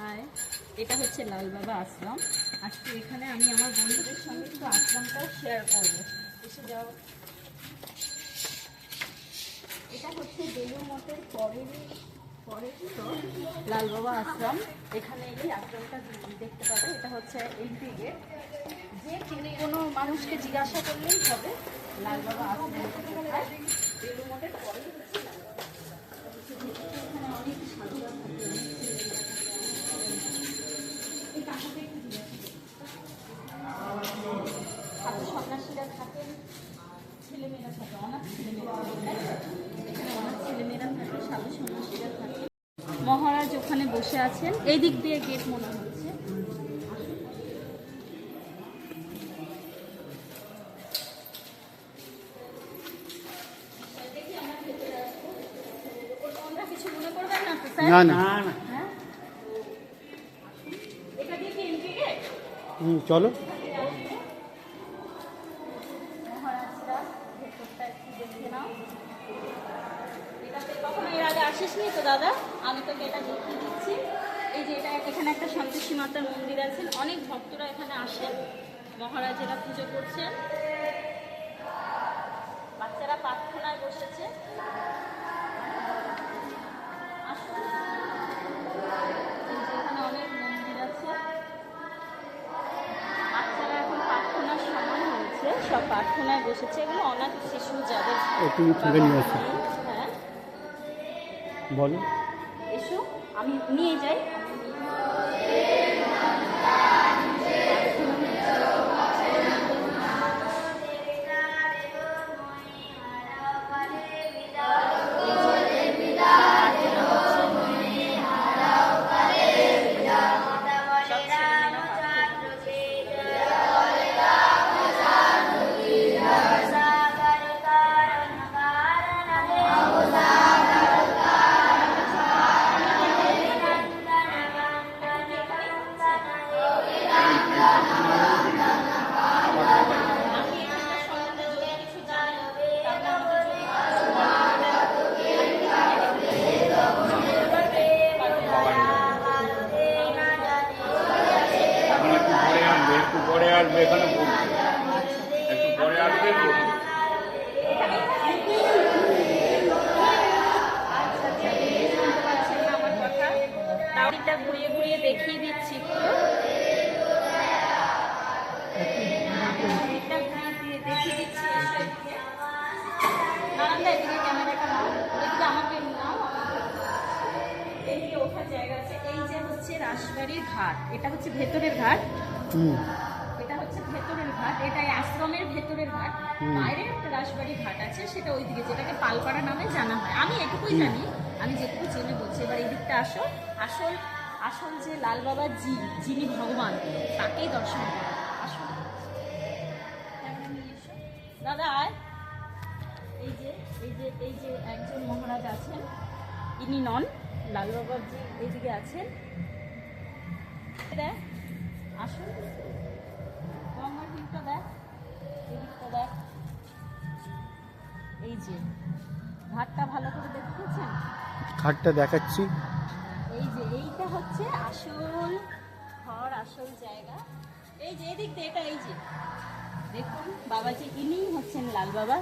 High এটা হচ্ছে লাল বাবা আশ্রম আজকে এখানে আমি আমার বন্ধুদের সঙ্গে একটু আশ্রমটাও শেয়ার করব। এসে যাও। এটা হচ্ছে মঠের পরেরই, পরের তো লাল বাবা আশ্রম এখানে এই আশ্রমটা দেখতে পাবে এটা হচ্ছে এই দিকে যে কোনো মানুষকে জিজ্ঞাসা করলেই হবে, লাল বাবা আশ্রম কোথায় বেলুর মঠের পরেই হচ্ছে লাল বাবা আশ্রম। এখানে অনেক সাধুরা থাকে, অনেক ছেলেমেয়েরা থাকে। এই কাকাকে একটু জিজ্ঞাসা করো। সাধু সন্ন্যাসীরা থাকেন ছেলেমেয়েরা থাকে অনাথ ছেলেমেয়েরা থাকে। তাই তো? এখানে অনাথ ছেলেমেয়েরা থাকে সাধু সন্ন্যাসীরা থাকে। মহারাজ ওখানে বসে আছেন। এই দিক দিয়ে গেট মনে হচ্ছে। দেখি আমরা ভেতরে আসব। তোমরা কিছু করবেন না না। না হ্যাঁ? চলো। আগে তো দাদা? আমি তোকে এটা দেখিয়ে দিচ্ছি। এই যে এটা এখানে একটা সন্তোষী মাতার মন্দির আছেন অনেক ভক্তরা এখানে আসেন মহারাজেরা পুজো করছেন বাচ্চারা প্রার্থনায় বসেছে। এখানে অনেক মন্দির আছে। বাচ্চারা এখন প্রার্থনার সময় হয়েছে। সব প্রার্থনায় বসেছে। এগুলো অনাথ শিশু যাদের বলো। এসো আমি নিয়ে যাই। হচ্ছে ঘাট। এটা হচ্ছে ভেতরের ঘাট। এটা হচ্ছে ভেতরের ঘাট। এটা আশ্রমের ভেতরের ঘাট। বাইরে একটা রাসবাড়ি ঘাট আছে সেটা ওইদিকে যেটাকে পালপাড়া নামে জানা হয়। আমি এটুকুই জানি। আমি যেটুকু জেনে বলছি। এবার এই দিকটা আসো। আসল আসল যে লাল বাবার জি যিনি ভগবান তাকেই দর্শন করো। আসো। নিয়ে এসো। দাদা এই যে এই যে এই যে একজন মহারাজ আছেন। ইনি নন। লাল বাবার জি এইদিকে আছেন। দেখ আসুন। গঙ্গার দিকটা দেখ এই দিকটা দেখ এই যে ঘাটটা ভালো করে দেখতেছেন খাটটা দেখাচ্ছি। এই যে এইটা হচ্ছে আসল ঘর আসল জায়গা। এই যে এদিক দিয়ে এটা এই যে। দেখুন বাবাজি ইনিই হচ্ছেন লাল বাবা।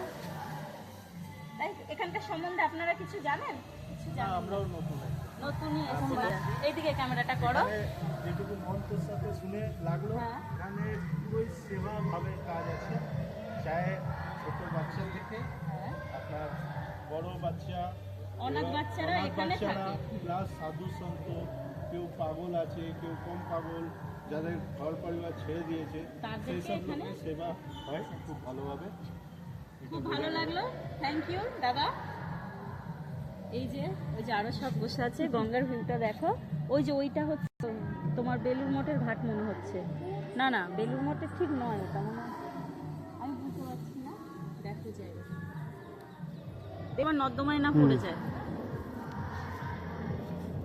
তাই এখানকার সম্বন্ধে আপনারা কিছু জানেন? কিছু জানেন আমরাও নতুন। এইদিকে ক্যামেরাটা করো। যেটুকু মন্ত্রের সাথে শুনে লাগল হ্যাঁ। এখানে পুরোই সেবা কাজ আছে। চাहे ছোট বাচ্চা থেকে হ্যাঁ। আপনার বড় বাচ্চা অনাথ বাচ্চারা এখানে থাকে। প্লাস সাধু সন্ত কেউ পাগল আছে কেউ কম পাগল যাদের ঘর পরিবার ছেড়ে দিয়েছে সেই সব লোকের সেবা হয় খুব ভালোভাবে। খুব ভালো লাগল। থ্যাংক ইউ দাদা। এই যে ওই যে আরও সব বসে আছে গঙ্গার ভিউটা দেখো। ওই যে ওইটা হচ্ছে তোমার বেলুর মঠের ঘাট মনে হচ্ছে। না না বেলুর মঠের ঠিক নয় ওটা মনে আমি বুঝতে পারছি না। দেখো জায়গা এবার নর্দমায় না পড়ে যায়।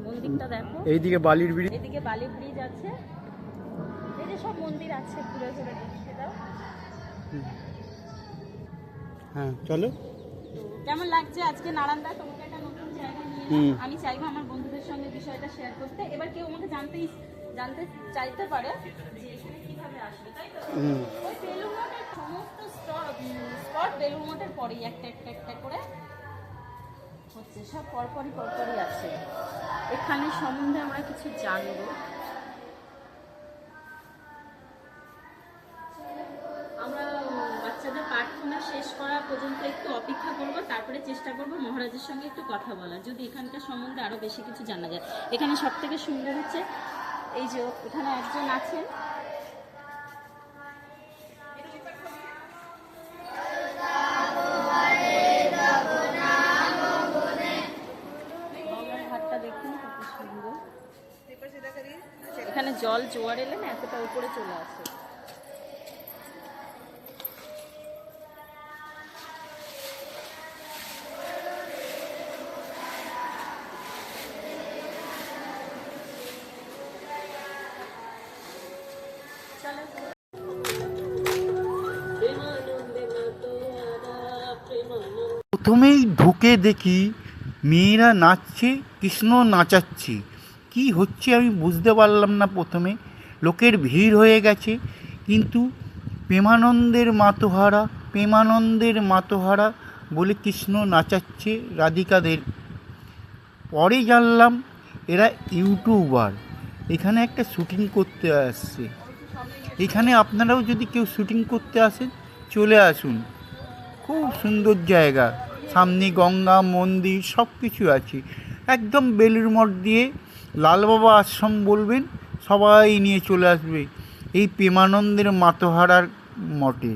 মন্দিরটা দেখো। এইদিকে বালির ব্রিজ এদিকে বালি ব্রিজ আছে। এই যে সব মন্দির আছে ঘুরে ঘুরে দেখিয়ে দাও। হ্যাঁ চলো। কেমন লাগছে আজকে নারায়ণদা তোমাকে একটা নতুন জায়গা নিয়ে হুম। আমি চাইব আমার বন্ধুদের সঙ্গে বিষয়টা শেয়ার করতে। এবার কেউ আমাকে জানতেই জানতে চাইতে পারে যে এখানে কীভাবে আসবে তাই তো? হুম। ওই বেলুর মঠের সমস্ত স্পট বেলুর মঠের পরেই একটা একটা একটা করে হচ্ছে। সব পরপরই পরপরই আছে। এখানে সম্বন্ধে আমরা কিছু জানব। শেষ করা পর্যন্ত একটু অপেক্ষা করব, তারপরে চেষ্টা করব মহারাজের সঙ্গে একটু কথা বলার। যদি এখানকার সম্বন্ধে আরও বেশি কিছু জানা যায়। এখানে সব থেকে সুন্দর হচ্ছে, এই যে এখানে একজন আছেন। এখানে জল জোয়ার এলে না, এতটা উপরে চলে আসে। প্রথমেই ঢুকে দেখি মেয়েরা নাচছে, কৃষ্ণ নাচাচ্ছে। কি হচ্ছে আমি বুঝতে পারলাম না প্রথমে। লোকের ভিড় হয়ে গেছে, কিন্তু প্রেমানন্দের মাতোহারা প্রেমানন্দের মাতোহারা বলে কৃষ্ণ নাচাচ্ছে রাধিকাদের। পরে জানলাম এরা ইউটিউবার। এখানে একটা শুটিং করতে আসছে। এখানে আপনারাও যদি কেউ শুটিং করতে আসেন, চলে আসুন। খুব সুন্দর জায়গা। সামনে গঙ্গা, মন্দির সব কিছু আছে। একদম বেলুর মঠ দিয়ে লালবাবা আশ্রম বলবেন, সবাই নিয়ে চলে আসবে এই প্রেমানন্দের মাতোহারার মঠে।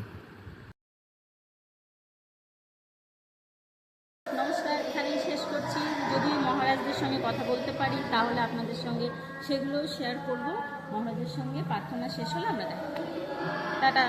সেগুলো শেয়ার করব। মহারাজের সঙ্গে প্রার্থনা শেষ হলে আমরা দেখা। টাটা